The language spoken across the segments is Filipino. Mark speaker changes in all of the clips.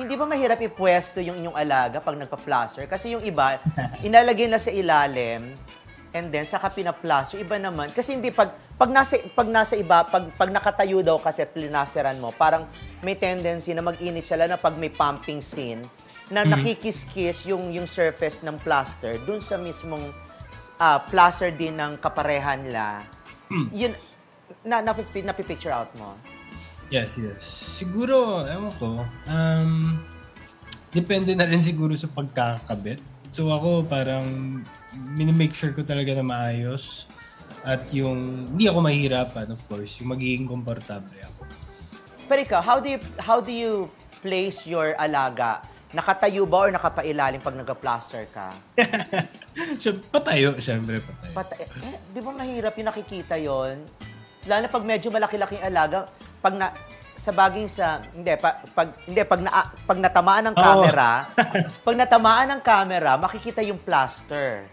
Speaker 1: hindi ba mahirap ipwesto yung inyong alaga pag nagpa-plaster? Kasi yung iba, inalagay na sa ilalim, and then saka pina-plaster. Iba naman. Kasi hindi, pag, pag, nasa, pag nasa iba, pag, pag nakatayo daw kasi at plinasteran mo, parang may tendency na mag-init siya, na pag may pumping scene, na nakikis-kiss yung, yung surface ng plaster dun sa mismong ah, plaster din ng kaparehan nila. Yun, na, napipi- napipicture out mo.
Speaker 2: Yes, yes. Siguro, ewan ko, um, depende na rin siguro sa pagkakabit. So ako parang minimake sure ko talaga na maayos at yung hindi ako mahirapan of course, yung magiging komportable ako.
Speaker 1: Pero ikaw, how do you, how do you place your alaga? Nakatayo ba or nakapailalim pag nagka-plaster ka?
Speaker 2: so, patayo, syempre patayo.
Speaker 1: Pat eh, di ba mahirap yung nakikita yon? Lalo na pag medyo malaki-laking alaga, pag na, sa baging sa, hindi, pa, pag, hindi, pag, na, pag natamaan ng camera, pag natamaan ng camera, makikita yung plaster.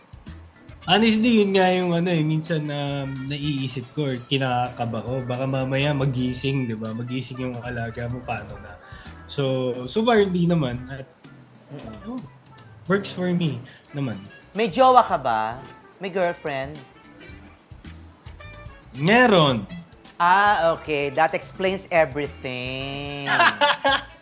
Speaker 2: Honestly, yun nga yung ano eh, minsan na naiisip ko or kinakakaba ko. Baka mamaya magising, di ba? Magising yung alaga mo, paano na? So, so far hindi naman. At, oh, works for me naman.
Speaker 1: May jowa ka ba? May girlfriend?
Speaker 2: Meron.
Speaker 1: Ah, okay. That explains everything.